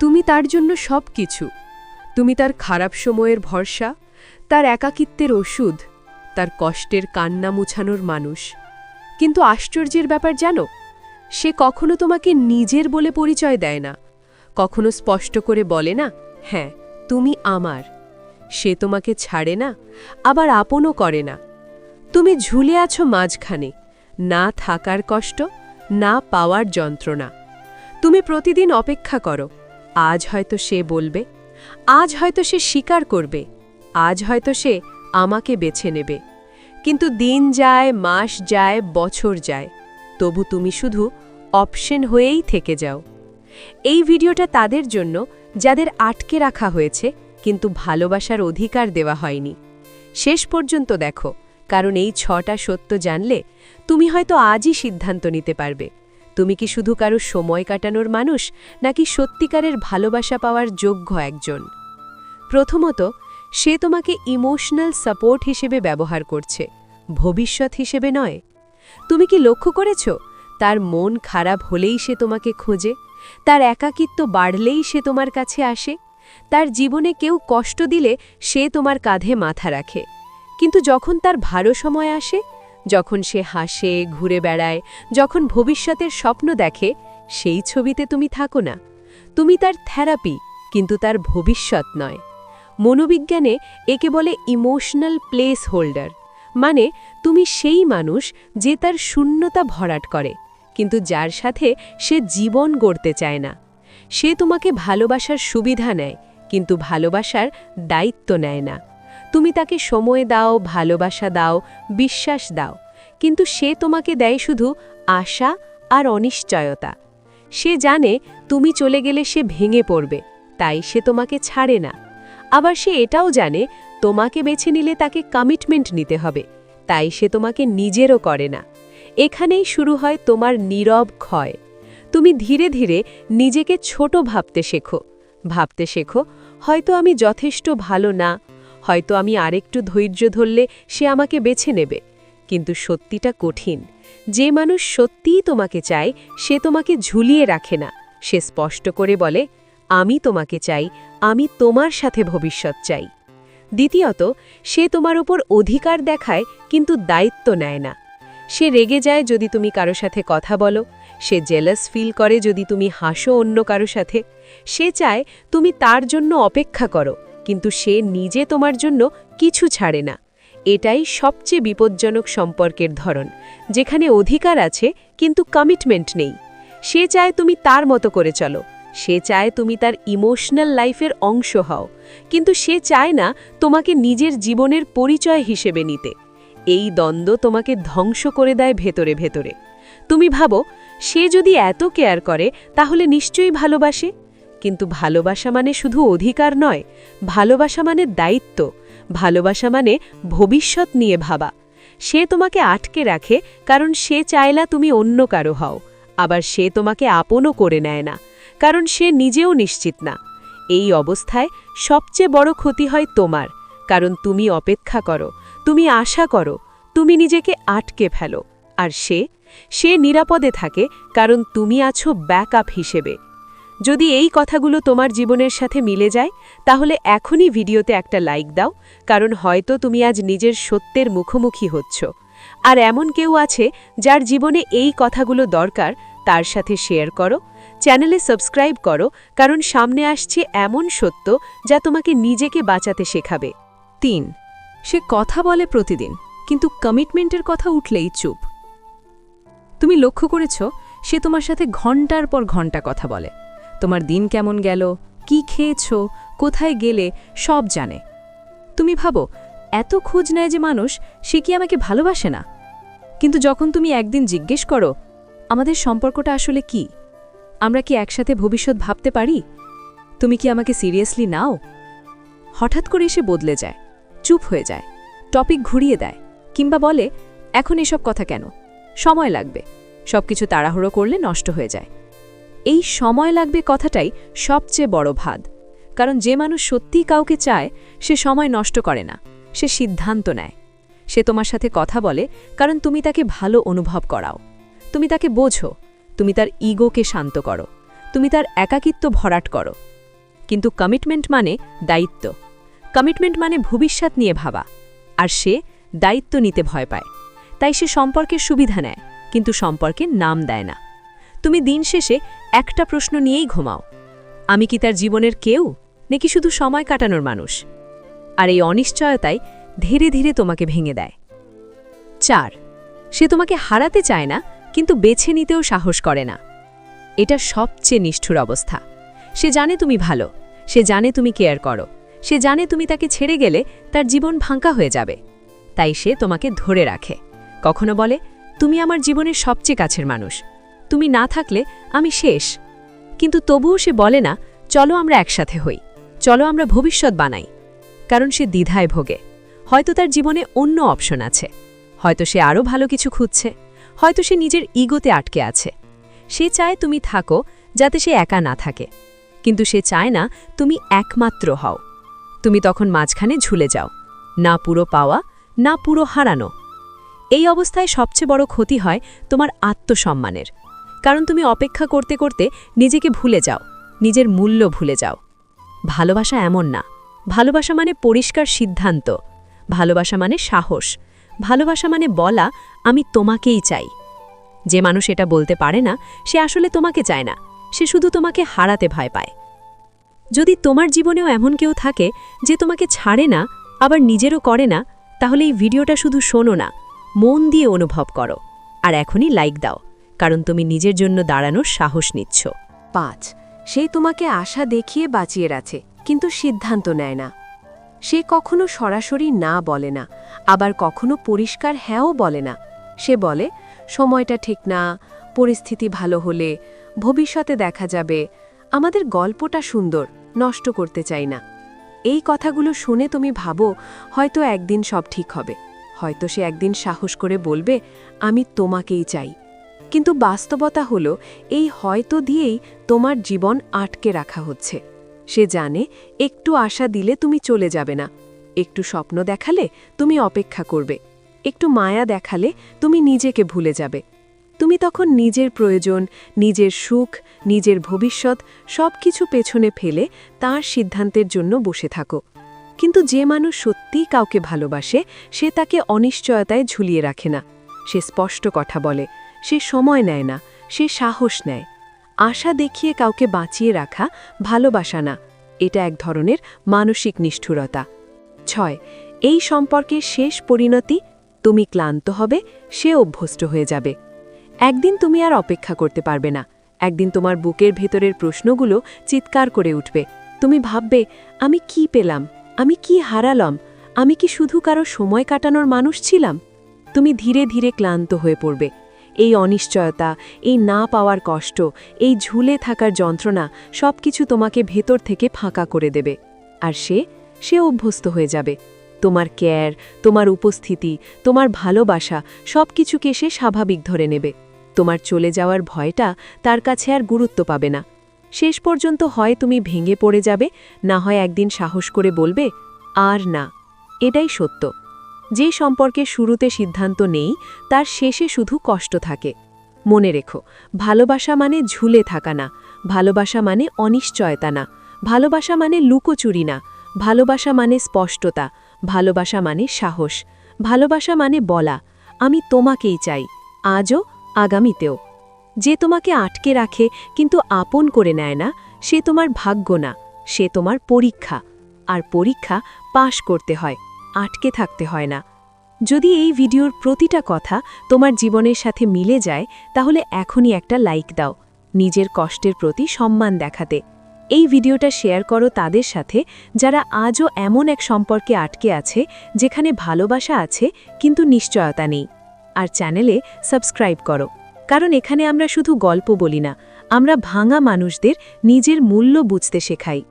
তুমি তার জন্য সব কিছু তুমি তার খারাপ সময়ের ভরসা, তার একাকিত্বের ওষুধ, তার কষ্টের কান্না মুছানোর মানুষ। কিন্তু আশ্চর্যের ব্যাপার জানো, সে কখনো তোমাকে নিজের বলে পরিচয় দেয় না। কখনো স্পষ্ট করে বলে না হ্যাঁ তুমি আমার। সে তোমাকে ছাড়ে না, আবার আপনও করে না। তুমি ঝুলে আছো মাঝখানে, না থাকার কষ্ট, না পাওয়ার যন্ত্রণা। তুমি প্রতিদিন অপেক্ষা করো আজ হয়তো সে বলবে, আজ হয়তো সে স্বীকার করবে, আজ হয়তো সে আমাকে বেছে নেবে। কিন্তু দিন যায়, মাস যায়, বছর যায়, তবু তুমি শুধু অপশন হয়েই থেকে যাও। এই ভিডিওটা তাদের জন্য, যাদের আটকে রাখা হয়েছে, কিন্তু ভালোবাসার অধিকার দেওয়া হয়নি। শেষ পর্যন্ত দেখো, কারণ এই ছটা সত্য জানলে তুমি হয়তো আজই সিদ্ধান্ত নিতে পারবে। তুমি কি শুধু কারও সময় কাটানোর মানুষ, নাকি সত্যিকারের ভালোবাসা পাওয়ার যোগ্য একজন? প্রথমত, সে তোমাকে ইমোশনাল সাপোর্ট হিসেবে ব্যবহার করছে, ভবিষ্যৎ হিসেবে নয়। তুমি কি লক্ষ্য করেছ, তার মন খারাপ হলেই সে তোমাকে খোঁজে, তার একাকিত্ব বাড়লেই সে তোমার কাছে আসে, তার জীবনে কেউ কষ্ট দিলে সে তোমার কাঁধে মাথা রাখে, কিন্তু যখন তার ভালো সময় আসে যখন সে হাসে, ঘুরে বেড়ায়, যখন ভবিষ্যতের স্বপ্ন দেখে, সেই ছবিতে তুমি থাকো না। তুমি তার থেরাপি, কিন্তু তার ভবিষ্যৎ নয়। মনোবিজ্ঞানে একে বলে ইমোশনাল প্লেস হোল্ডার। মানে তুমি সেই মানুষ যে তার শূন্যতা ভরাট করে, কিন্তু যার সাথে সে জীবন গড়তে চায় না। সে তোমাকে ভালোবাসার সুবিধা নেয়, কিন্তু ভালোবাসার দায়িত্ব নেয় না। তুমি তাকে সময় দাও, ভালোবাসা দাও, বিশ্বাস দাও। কিন্তু সে তোমাকে দেয় শুধু আশা আর অনিশ্চয়তা। সে জানে তুমি চলে গেলে সে ভেঙে পড়বে, তাই সে তোমাকে ছাড়ে না। আবার সে এটাও জানে, তোমাকে বেছে নিলে তাকে কমিটমেন্ট নিতে হবে, তাই সে তোমাকে নিজেরও করে না। এখানেই শুরু হয় তোমার নীরব ক্ষয়। তুমি ধীরে ধীরে নিজেকে ছোট ভাবতে শেখো। ভাবতে শেখো, হয়তো আমি যথেষ্ট ভালো না হয়তো আমি আরেকটু ধৈর্য ধরলে সে আমাকে বেছে নেবে। কিন্তু সত্যিটা কঠিন। যে মানুষ সত্যিই তোমাকে চায়, সে তোমাকে ঝুলিয়ে রাখে না। সে স্পষ্ট করে বলে, আমি তোমাকে চাই, আমি তোমার সাথে ভবিষ্যৎ চাই। দ্বিতীয়ত, সে তোমার ওপর অধিকার দেখায়, কিন্তু দায়িত্ব নেয় না। সে রেগে যায় যদি তুমি কারও সাথে কথা বলো। সে জেলাস ফিল করে যদি তুমি হাসো অন্য কারও সাথে। সে চায়, তুমি তার জন্য অপেক্ষা করো। কিন্তু সে নিজে তোমার জন্য কিছু ছাড়ে না। এটাই সবচেয়ে বিপজ্জনক সম্পর্কের ধরন, যেখানে অধিকার আছে কিন্তু কমিটমেন্ট নেই। সে চায় তুমি তার মতো করে চলো, সে চায় তুমি তার ইমোশনাল লাইফের অংশ হও, কিন্তু সে চায় না তোমাকে নিজের জীবনের পরিচয় হিসেবে নিতে। এই দ্বন্দ্ব তোমাকে ধ্বংস করে দেয় ভেতরে ভেতরে। তুমি ভাবো, সে যদি এত কেয়ার করে, তাহলে নিশ্চয়ই ভালোবাসে। কিন্তু ভালোবাসা মানে শুধু অধিকার নয়, ভালোবাসা মানে দায়িত্ব, ভালোবাসা মানে ভবিষ্যৎ নিয়ে ভাবা। সে তোমাকে আটকে রাখে কারণ সে চায়লা তুমি অন্য কারও হও, আবার সে তোমাকে আপনও করে নেয় না, কারণ সে নিজেও নিশ্চিত না। এই অবস্থায় সবচেয়ে বড় ক্ষতি হয় তোমার, কারণ তুমি অপেক্ষা করো, তুমি আশা করো, তুমি নিজেকে আটকে ফেলো, আর সে সে নিরাপদে থাকে কারণ তুমি আছো ব্যাকআপ হিসেবে। যদি এই কথাগুলো তোমার জীবনের সাথে মিলে যায়, তাহলে এখনই ভিডিওতে একটা লাইক দাও, কারণ হয়তো তুমি আজ নিজের সত্যের মুখোমুখি হচ্ছ। আর এমন কেউ আছে যার জীবনে এই কথাগুলো দরকার, তার সাথে শেয়ার করো, চ্যানেলে সাবস্ক্রাইব করো, কারণ সামনে আসছে এমন সত্য যা তোমাকে নিজেকে বাঁচাতে শেখাবে। তিন, সে কথা বলে প্রতিদিন, কিন্তু কমিটমেন্টের কথা উঠলেই চুপ। তুমি লক্ষ্য করেছ, সে তোমার সাথে ঘণ্টার পর ঘণ্টা কথা বলে। তোমার দিন কেমন গেল? কি খেয়েছ? কোথায় গেলে? সব জানে। তুমি ভাবো, এত খোঁজ নেয় যে মানুষ, সে কি আমাকে ভালোবাসে না? কিন্তু যখন তুমি একদিন জিজ্ঞেস করো, আমাদের সম্পর্কটা আসলে কি? আমরা কি একসাথে ভবিষ্যৎ ভাবতে পারি? তুমি কি আমাকে সিরিয়াসলি নাও? হঠাৎ করে এসে বদলে যায়, চুপ হয়ে যায়, টপিক ঘুরিয়ে দেয়, কিংবা বলে, এখন এসব কথা কেন? সময় লাগবে। সবকিছু তাড়াহুড়ো করলে নষ্ট হয়ে যায়। এই সময় লাগবে কথাটাই সবচেয়ে বড় ভাদ। কারণ যে মানুষ সত্যিই কাউকে চায়, সে সময় নষ্ট করে না, সে সিদ্ধান্ত নেয়। সে তোমার সাথে কথা বলে কারণ তুমি তাকে ভালো অনুভব করাও। তুমি তাকে বোঝো, তুমি তার ইগোকে শান্ত করো, তুমি তার একাকিত্ব ভরাট করো। কিন্তু কমিটমেন্ট মানে দায়িত্ব। কমিটমেন্ট মানে ভবিষ্যৎ নিয়ে ভাবা। আর সে দায়িত্ব নিতে ভয় পায়। তাই সে সম্পর্কের সুবিধা নেয়, কিন্তু সম্পর্কে নাম দেয় না। তুমি দিন শেষে একটা প্রশ্ন নিয়েই ঘুমাও। আমি কি তার জীবনের কেউ, নাকি শুধু সময় কাটানোর মানুষ? আর এই অনিশ্চয়তাই ধীরে ধীরে তোমাকে ভেঙে দেয়। চার, সে তোমাকে হারাতে চায় না, কিন্তু বেছে নিতেও সাহস করে না। এটা সবচেয়ে নিষ্ঠুর অবস্থা। সে জানে তুমি ভালো, সে জানে তুমি কেয়ার করো, সে জানে তুমি তাকে ছেড়ে গেলে তার জীবন ভাঙ্কা হয়ে যাবে। তাই সে তোমাকে ধরে রাখে। কখনো বলে, তুমি আমার জীবনের সবচেয়ে কাছের মানুষ। তুমি না থাকলে আমি শেষ। কিন্তু তবুও সে বলে না, চলো আমরা একসাথে হই, চলো আমরা ভবিষ্যৎ বানাই। কারণ সে দ্বিধায় ভোগে। হয়তো তার জীবনে অন্য অপশন আছে। হয়তো সে আরও ভালো কিছু খুঁজছে। হয়তো সে নিজের ইগোতে আটকে আছে। সে চায় তুমি থাকো, যাতে সে একা না থাকে। কিন্তু সে চায় না তুমি একমাত্র হও। তুমি তখন মাঝখানে ঝুলে যাও। না পুরো পাওয়া, না পুরো হারানো। এই অবস্থায় সবচেয়ে বড় ক্ষতি হয় তোমার আত্মসম্মানের। কারণ তুমি অপেক্ষা করতে করতে নিজেকে ভুলে যাও, নিজের মূল্য ভুলে যাও। ভালোবাসা এমন না। ভালোবাসা মানে পরিষ্কার সিদ্ধান্ত। ভালোবাসা মানে সাহস। ভালোবাসা মানে বলা, আমি তোমাকেই চাই। যে মানুষ এটা বলতে পারে না, সে আসলে তোমাকে চায় না। সে শুধু তোমাকে হারাতে ভয় পায়। যদি তোমার জীবনেও এমন কেউ থাকে যে তোমাকে ছাড়ে না, আবার নিজেরও করে না, তাহলে এই ভিডিওটা শুধু শোনো না। মন দিয়ে অনুভব করো। আর এখনই লাইক দাও। কারণ তুমি নিজের জন্য দাঁড়ানোর সাহস নিচ্ছ। পাঁচ, সে তোমাকে আশা দেখিয়ে বাঁচিয়ে রাখে, কিন্তু সিদ্ধান্ত নেয় না। সে কখনো সরাসরি না বলে না, আবার কখনো পরিষ্কার হ্যাঁও বলে না। সে বলে, সময়টা ঠিক না, পরিস্থিতি ভালো হলে ভবিষ্যতে দেখা যাবে, আমাদের গল্পটা সুন্দর, নষ্ট করতে চাই না। এই কথাগুলো শুনে তুমি ভাবো, হয়তো একদিন সব ঠিক হবে। হয়তো সে একদিন সাহস করে বলবে, আমি তোমাকেই চাই। কিন্তু বাস্তবতা হলো, এই হয়তো দিয়েই তোমার জীবন আটকে রাখা হচ্ছে। সে জানে, একটু আশা দিলে তুমি চলে যাবে না। একটু স্বপ্ন দেখালে তুমি অপেক্ষা করবে। একটু মায়া দেখালে তুমি নিজেকে ভুলে যাবে। তুমি তখন নিজের প্রয়োজন, নিজের সুখ, নিজের ভবিষ্যৎ সব কিছু পেছনে ফেলে তার সিদ্ধান্তের জন্য বসে থাকো। কিন্তু যে মানুষ সত্যিই কাউকে ভালোবাসে, সে তাকে অনিশ্চয়তায় ঝুলিয়ে রাখে না। সে স্পষ্ট কথা বলে সে সময় নেয় না, সে সাহস নেয়। আশা দেখিয়ে কাউকে বাঁচিয়ে রাখা ভালোবাসা না, এটা এক ধরনের মানসিক নিষ্ঠুরতা। ছয়, এই সম্পর্কের শেষ পরিণতি, তুমি ক্লান্ত হবে, সে অভ্যস্ত হয়ে যাবে। একদিন তুমি আর অপেক্ষা করতে পারবে না, একদিন তোমার বুকের ভেতরের প্রশ্নগুলো চিৎকার করে উঠবে। তুমি ভাববে, আমি কি পেলাম, আমি কি হারালাম, আমি কি শুধু কারও সময় কাটানোর মানুষ ছিলাম? তুমি ধীরে ধীরে ক্লান্ত হয়ে পড়বে। এই অনিশ্চয়তা, এই না পাওয়ার কষ্ট, এই ঝুলে থাকার যন্ত্রণা সবকিছু তোমাকে ভেতর থেকে ফাঁকা করে দেবে। আর সে সে অভ্যস্ত হয়ে যাবে। তোমার কেয়ার, তোমার উপস্থিতি, তোমার ভালোবাসা সবকিছুকে সে স্বাভাবিক ধরে নেবে। তোমার চলে যাওয়ার ভয়টা তার কাছে আর গুরুত্ব পাবে না। শেষ পর্যন্ত হয় তুমি ভেঙে পড়ে যাবে, না হয় একদিন সাহস করে বলবে, আর না। এটাই সত্য। যে সম্পর্কে শুরুতে সিদ্ধান্ত নেই, তার শেষে শুধু কষ্ট থাকে। মনে রেখো, ভালোবাসা মানে ঝুলে থাকা না, ভালোবাসা মানে অনিশ্চয়তা না, ভালোবাসা মানে লুকোচুরি না, ভালোবাসা মানে স্পষ্টতা, ভালোবাসা মানে সাহস, ভালোবাসা মানে বলা, আমি তোমাকেই চাই, আজও, আগামীতেও। যে তোমাকে আটকে রাখে কিন্তু আপন করে নেয় না, সে তোমার ভাগ্য না, সে তোমার পরীক্ষা, আর পরীক্ষা পাশ করতে হয়। আটকে থাকতে হয় না। যদি এই ভিডিওর প্রতিটা কথা তোমার জীবনের সাথে মিলে যায়, তাহলে এখনই একটা লাইক দাও, নিজের কষ্টের প্রতি সম্মান দেখাতে। এই ভিডিওটা শেয়ার করো তাদের সাথে, যারা আজও এমন এক সম্পর্কে আটকে আছে, যেখানে ভালোবাসা আছে, কিন্তু নিশ্চয়তা নেই। আর চ্যানেলে সাবস্ক্রাইব করো, কারণ এখানে আমরা শুধু গল্প বলি না, আমরা ভাঙা মানুষদের নিজের মূল্য বুঝতে শেখাই।